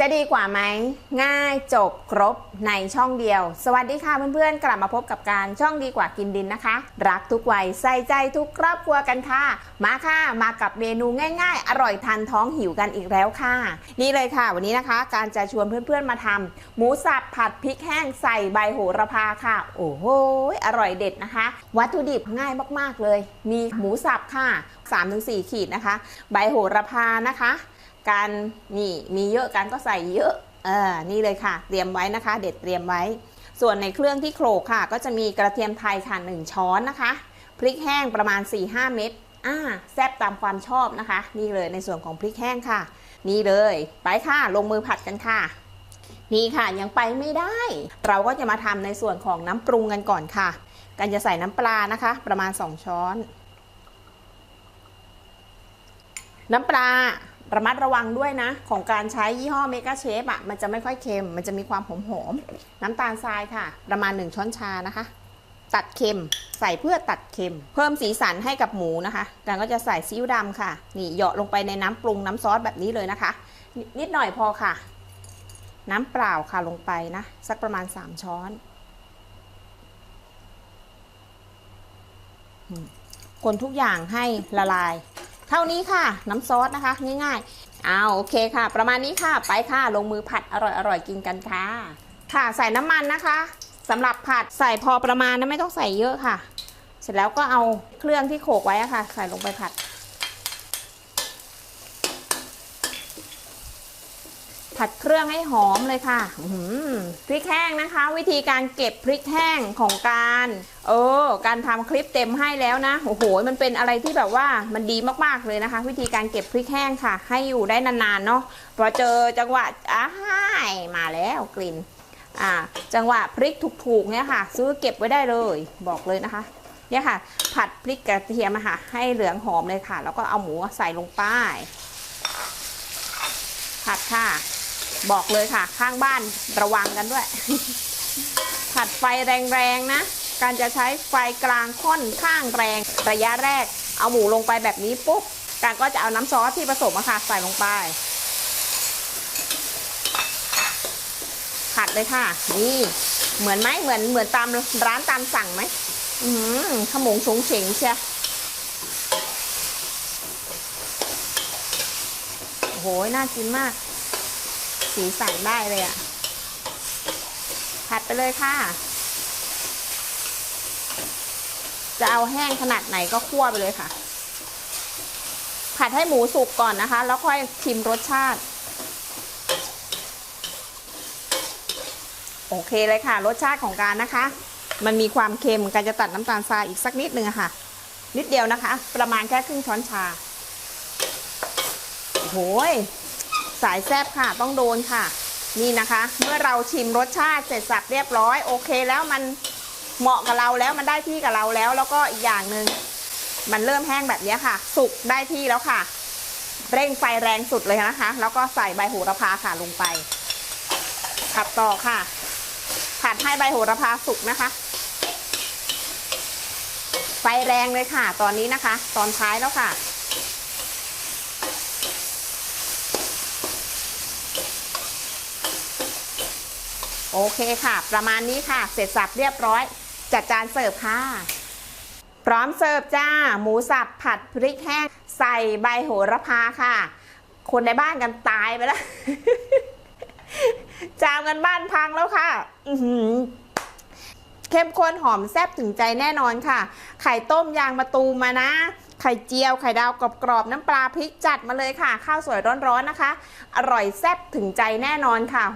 จะดีกว่าไหมง่ายจบครบในช่องเดียว สวัสดีค่ะเพื่อนๆ กลับมาพบกับการช่องดีกว่ากินดินนะคะ รักทุกวัยใส่ใจทุกครอบครัวกันค่ะ มาค่ะมากับเมนูง่าย ๆ อร่อยทันท้องหิวกันอีกแล้วค่ะ นี่เลยค่ะ วันนี้นะคะ การจะชวนเพื่อนๆมาทำหมูสับผัดพริกแห้งใส่ใบโหระพาค่ะ โอ้โหอร่อยเด็ดนะคะ วัตถุดิบง่ายมากๆเลย มีหมูสับค่ะ 3-4 ขีดนะคะ ใบโหระพานะคะ การนี่มีเยอะกันก็ใส่เยอะเออนี่เลยค่ะ เตรียมไว้นะคะ เด็ดเตรียมไว้ ส่วนในเครื่องที่โขลกค่ะ ก็จะมีกระเทียมไทยค่ะ1ช้อนนะคะ พริกแห้งประมาณ 4-5 เม็ดอ่าแซ่บตามความชอบนะคะ นี่เลยในส่วนของพริกแห้งค่ะ นี่เลย ไปค่ะลงมือผัดกันค่ะนี่ค่ะยังไปไม่ได้ เราก็จะมาทำในส่วนของน้ำปรุงกันก่อนค่ะ กันจะใส่น้ำปลานะคะ ประมาณ 2 ช้อน น้ำปลา ระมัดระวังด้วยนะ ของการใช้ยี่ห้อเมกาเชฟอะมันจะไม่ค่อยเค็ม มันจะมีความหอมหอมน้ำตาลทรายค่ะ ประมาณ 1 ช้อนชานะคะ ตัดเค็ม ใส่เพื่อตัดเค็ม เพิ่มสีสันให้กับหมูนะคะการก็จะใส่ซีอิ๊วดำค่ะ นี่เหยาะลงไปในน้ำปรุงน้ำซอสแบบนี้เลยนะคะนนิดหน่อยพอค่ะ น้ำเปล่าค่ะลงไปนะ สักประมาณ 3 ช้อนคนทุกอย่างให้ละลาย เท่านี้ค่ะ น้ำซอสนะคะ ง่ายๆเอาโอเคค่ะ ประมาณนี้ค่ะ ไปค่ะลงมือผัดอร่อยๆกินกันค่ะ ค่ะใส่น้ำมันนะคะสำหรับผัดใส่พอประมาณนะไม่ต้องใส่เยอะค่ะ เสร็จแล้วก็เอาเครื่องที่โขลกไว้ค่ะ ใส่ลงไปผัด ผัดเครื่องให้หอมเลยค่ะพริกแห้งนะคะ วิธีการเก็บพริกแห้งของการเออการทำคลิปเต็มให้แล้วนะโอ้โหมันเป็นอะไรที่แบบว่ามันดีมากๆเลยนะคะ วิธีการเก็บพริกแห้งค่ะ ให้อยู่ได้นานๆเนาะพอเจอจังหวะอ้ายมาแล้วกลิ่นอ่าจังหวะพริกถูกๆเนี่ยค่ะ ซื้อเก็บไว้ได้เลยบอกเลยนะคะเนี่ยค่ะ ผัดพริกกระเทียมค่ะ ให้เหลืองหอมเลยค่ะ แล้วก็เอาหมูใส่ลงไปผัดค่ะ บอกเลยค่ะ ข้างบ้านระวังกันด้วย ผัดไฟแรงๆนะ การจะใช้ไฟกลางค่อนข้างแรง ระยะแรก เอาหมูลงไปแบบนี้ปุ๊บการก็จะเอาน้ำซอสที่ผสมอะค่ะใส่ลงไป ผัดเลยค่ะ นี่เหมือนไหมเหมือนเหมือนตามร้านตามสั่งไหมอืมขมงชงเฉงเชียโอ้โหน่ากินมาก สีสันได้เลยอะ่ะ ผัดไปเลยค่ะ จะเอาแห้งขนาดไหนก็คั่วไปเลยค่ะ ผัดให้หมูสุกก่อนนะคะ แล้วค่อยชิมรสชาติ โอเคเลยค่ะ รสชาติของการนะคะ มันมีความเค็มการจะตัดน้ำตาลทรายอีกสักนิดนึงค่ะ นิดเดียวนะคะ ประมาณแค่ครึ่งช้อนชาโอ้โหย สายแซบค่ะต้องโดนค่ะ นี่นะคะ เมื่อเราชิมรสชาติเสร็จสับเรียบร้อยโอเคแล้วมันเหมาะกับเราแล้วมันได้ที่กับเราแล้ว แล้วก็อีกอย่างหนึ่งมันเริ่มแห้งแบบนี้ค่ะ สุกได้ที่แล้วค่ะ เร่งไฟแรงสุดเลยนะคะ แล้วก็ใส่ใบโหระพาค่ะลงไปผัดต่อค่ะผัดให้ใบโหระพาสุกนะคะ ไฟแรงเลยค่ะ ตอนนี้นะคะ ตอนท้ายแล้วค่ะ โอเคค่ะ ประมาณนี้ค่ะ เสร็จสับเรียบร้อย จัดจานเสิร์ฟค่ะ พร้อมเสิร์ฟจ้า หมูสับผัดพริกแห้ง ใส่ใบโหระพาค่ะ คนในบ้านกันตายไปแล้ว จามกันบ้านพังแล้วค่ะ อืเข้มข้นหอมแซ่บถึงใจแน่นอนค่ะ ไข่ต้มยางมะตูมมานะ ไข่เจียว ไข่ดาวกรอบๆ น้ำปลาพริกจัดมาเลยค่ะ ข้าวสวยร้อนๆนะคะ อร่อยแซ่บถึงใจแน่นอนค่ะ